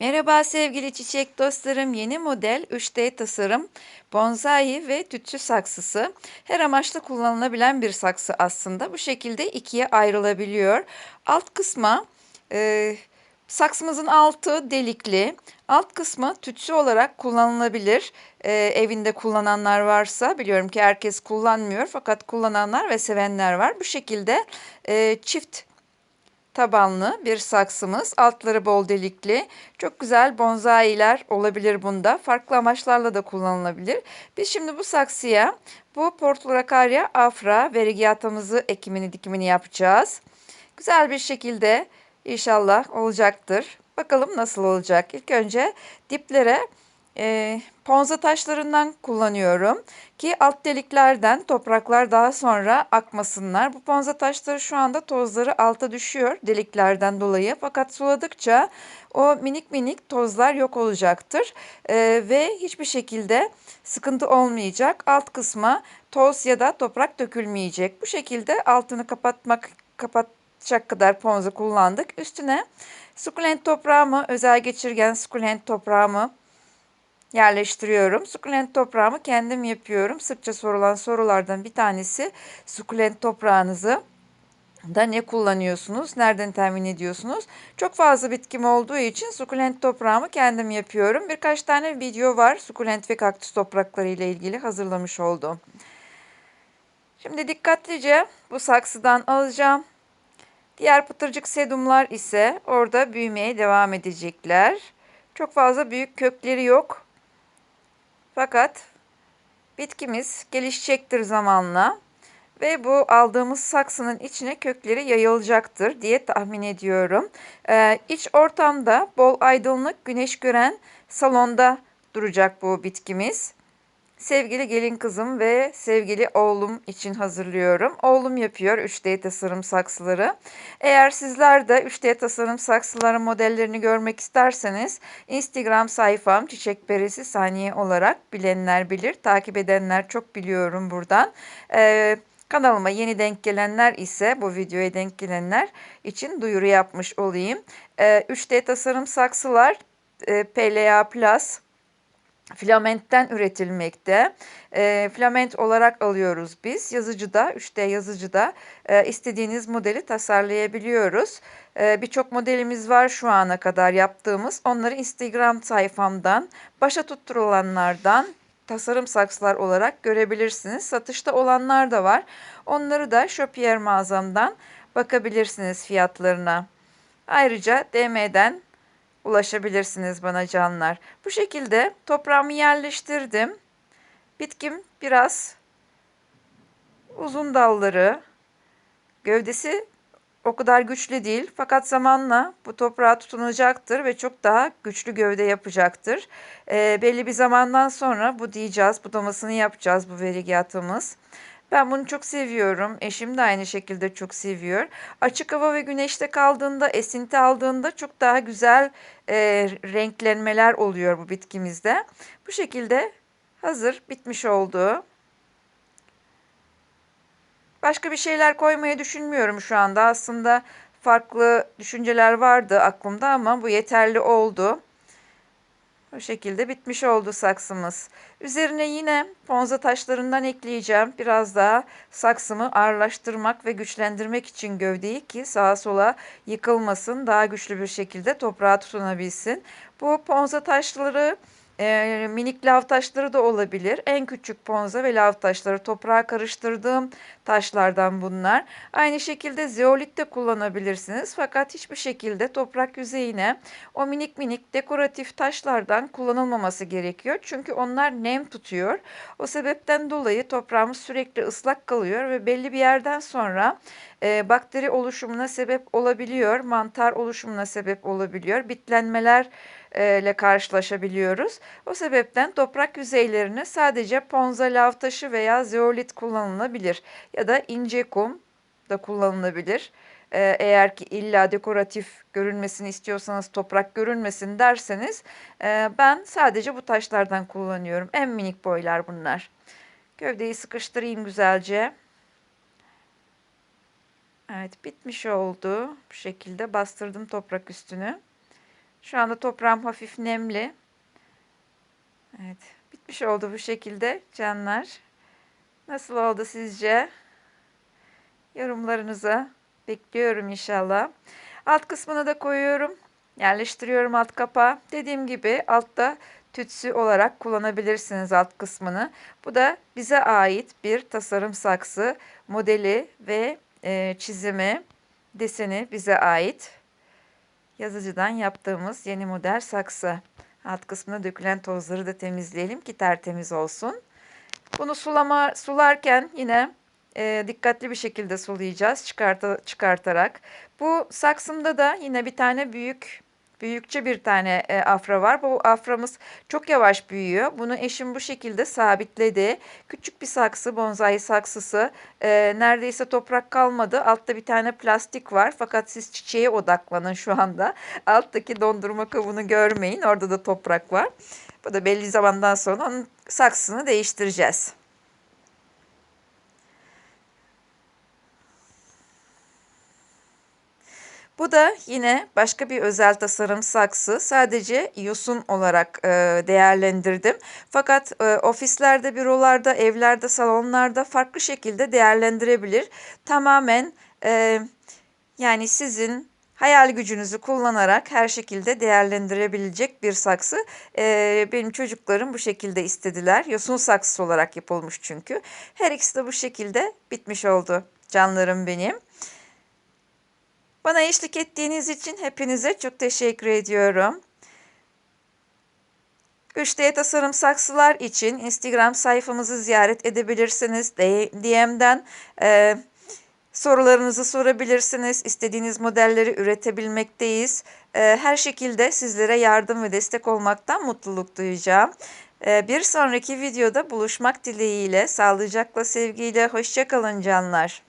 Merhaba sevgili çiçek dostlarım. Yeni model 3D tasarım bonsai ve tütsü saksısı. Her amaçla kullanılabilen bir saksı aslında. Bu şekilde ikiye ayrılabiliyor. Alt kısma e, saksımızın altı delikli. Alt kısmı tütsü olarak kullanılabilir. E, evinde kullananlar varsa biliyorum ki herkes kullanmıyor fakat kullananlar ve sevenler var. Bu şekilde e, çift tabanlı bir saksımız. Altları bol delikli. Çok güzel bonsailer olabilir bunda. Farklı amaçlarla da kullanılabilir. Biz şimdi bu saksıya bu Portulacaria afra verigiatamızı ekimini dikimini yapacağız. Güzel bir şekilde inşallah olacaktır. Bakalım nasıl olacak. İlk önce diplere e, ponza taşlarından kullanıyorum ki alt deliklerden topraklar daha sonra akmasınlar. Bu ponza taşları şu anda tozları alta düşüyor deliklerden dolayı fakat suladıkça o minik minik tozlar yok olacaktır e, ve hiçbir şekilde sıkıntı olmayacak. Alt kısma toz ya da toprak dökülmeyecek. Bu şekilde altını kapatmak kapatacak kadar ponza kullandık. Üstüne sukulent toprağımı, özel geçirgen sukulent toprağımı yerleştiriyorum. Sukulent toprağımı kendim yapıyorum. Sıkça sorulan sorulardan bir tanesi sukulent toprağınızı da ne kullanıyorsunuz? Nereden temin ediyorsunuz? Çok fazla bitkim olduğu için sukulent toprağımı kendim yapıyorum. Birkaç tane video var sukulent ve kaktüs toprakları ile ilgili hazırlamış oldum. Şimdi dikkatlice bu saksıdan alacağım. Diğer pıtırcık sedumlar ise orada büyümeye devam edecekler. Çok fazla büyük kökleri yok. Fakat bitkimiz gelişecektir zamanla ve bu aldığımız saksının içine kökleri yayılacaktır diye tahmin ediyorum. Ee, iç ortamda bol aydınlık güneş gören salonda duracak bu bitkimiz sevgili gelin kızım ve sevgili oğlum için hazırlıyorum. Oğlum yapıyor 3D tasarım saksıları. Eğer sizler de 3D tasarım saksıları modellerini görmek isterseniz Instagram sayfam Çiçek Perisi Saniye olarak bilenler bilir. Takip edenler çok biliyorum buradan. Ee, Kanalıma yeni denk gelenler ise bu videoya denk gelenler için duyuru yapmış olayım. Ee, 3D tasarım saksılar PLA Plus filamentten üretilmekte. E, filament olarak alıyoruz biz. Yazıcıda, 3D yazıcıda e, istediğiniz modeli tasarlayabiliyoruz. E, Birçok modelimiz var şu ana kadar yaptığımız. Onları Instagram sayfamdan, başa tutturulanlardan tasarım saksılar olarak görebilirsiniz. Satışta olanlar da var. Onları da Shopier mağazamdan bakabilirsiniz fiyatlarına. Ayrıca DM'den ulaşabilirsiniz bana canlar. Bu şekilde toprağımı yerleştirdim. Bitkim biraz uzun dalları, gövdesi o kadar güçlü değil fakat zamanla bu toprağa tutunacaktır ve çok daha güçlü gövde yapacaktır. E, belli bir zamandan sonra bu diyeceğiz, budamasını yapacağız bu verigiyatımız. Ben bunu çok seviyorum. Eşim de aynı şekilde çok seviyor. Açık hava ve güneşte kaldığında, esinti aldığında çok daha güzel e, renklenmeler oluyor bu bitkimizde. Bu şekilde hazır bitmiş oldu. Başka bir şeyler koymayı düşünmüyorum şu anda. Aslında farklı düşünceler vardı aklımda ama bu yeterli oldu. Bu şekilde bitmiş oldu saksımız. Üzerine yine ponza taşlarından ekleyeceğim. Biraz daha saksımı ağırlaştırmak ve güçlendirmek için gövdeyi ki sağa sola yıkılmasın. Daha güçlü bir şekilde toprağa tutunabilsin. Bu ponza taşları e, minik lav taşları da olabilir. En küçük ponza ve lav taşları toprağa karıştırdığım taşlardan bunlar. Aynı şekilde zeolit de kullanabilirsiniz. Fakat hiçbir şekilde toprak yüzeyine o minik minik dekoratif taşlardan kullanılmaması gerekiyor. Çünkü onlar nem tutuyor. O sebepten dolayı toprağımız sürekli ıslak kalıyor ve belli bir yerden sonra e, bakteri oluşumuna sebep olabiliyor. Mantar oluşumuna sebep olabiliyor. Bitlenmeler ile karşılaşabiliyoruz. O sebepten toprak yüzeylerine sadece ponza lav taşı veya zeolit kullanılabilir ya da ince kum da kullanılabilir. Eğer ki illa dekoratif görünmesini istiyorsanız toprak görünmesin derseniz ben sadece bu taşlardan kullanıyorum. En minik boylar bunlar. Gövdeyi sıkıştırayım güzelce. Evet bitmiş oldu. Bu şekilde bastırdım toprak üstünü. Şu anda toprağım hafif nemli. Evet, bitmiş oldu bu şekilde canlar. Nasıl oldu sizce? Yorumlarınızı bekliyorum inşallah. Alt kısmına da koyuyorum. Yerleştiriyorum alt kapağı. Dediğim gibi altta tütsü olarak kullanabilirsiniz alt kısmını. Bu da bize ait bir tasarım saksı modeli ve e, çizimi, deseni bize ait. Yazıcıdan yaptığımız yeni model saksı. Alt kısmına dökülen tozları da temizleyelim ki tertemiz olsun. Bunu sulama sularken yine e, dikkatli bir şekilde sulayacağız çıkarta, çıkartarak. Bu saksımda da yine bir tane büyük büyükçe bir tane e, afra var. Bu aframız çok yavaş büyüyor. Bunu eşim bu şekilde sabitledi. Küçük bir saksı, bonsai saksısı. E, neredeyse toprak kalmadı. Altta bir tane plastik var. Fakat siz çiçeğe odaklanın şu anda. Alttaki dondurma kabını görmeyin. Orada da toprak var. Bu da belli zamandan sonra onun saksısını değiştireceğiz. Bu da yine başka bir özel tasarım saksı. Sadece yosun olarak e, değerlendirdim. Fakat e, ofislerde, bürolarda, evlerde, salonlarda farklı şekilde değerlendirebilir. Tamamen e, yani sizin hayal gücünüzü kullanarak her şekilde değerlendirebilecek bir saksı. E, benim çocuklarım bu şekilde istediler. Yosun saksısı olarak yapılmış çünkü. Her ikisi de bu şekilde bitmiş oldu canlarım benim. Bana eşlik ettiğiniz için hepinize çok teşekkür ediyorum. 3D tasarım saksılar için Instagram sayfamızı ziyaret edebilirsiniz. DM'den e, sorularınızı sorabilirsiniz. İstediğiniz modelleri üretebilmekteyiz. E, her şekilde sizlere yardım ve destek olmaktan mutluluk duyacağım. E, bir sonraki videoda buluşmak dileğiyle, sağlıcakla, sevgiyle, hoşçakalın canlar.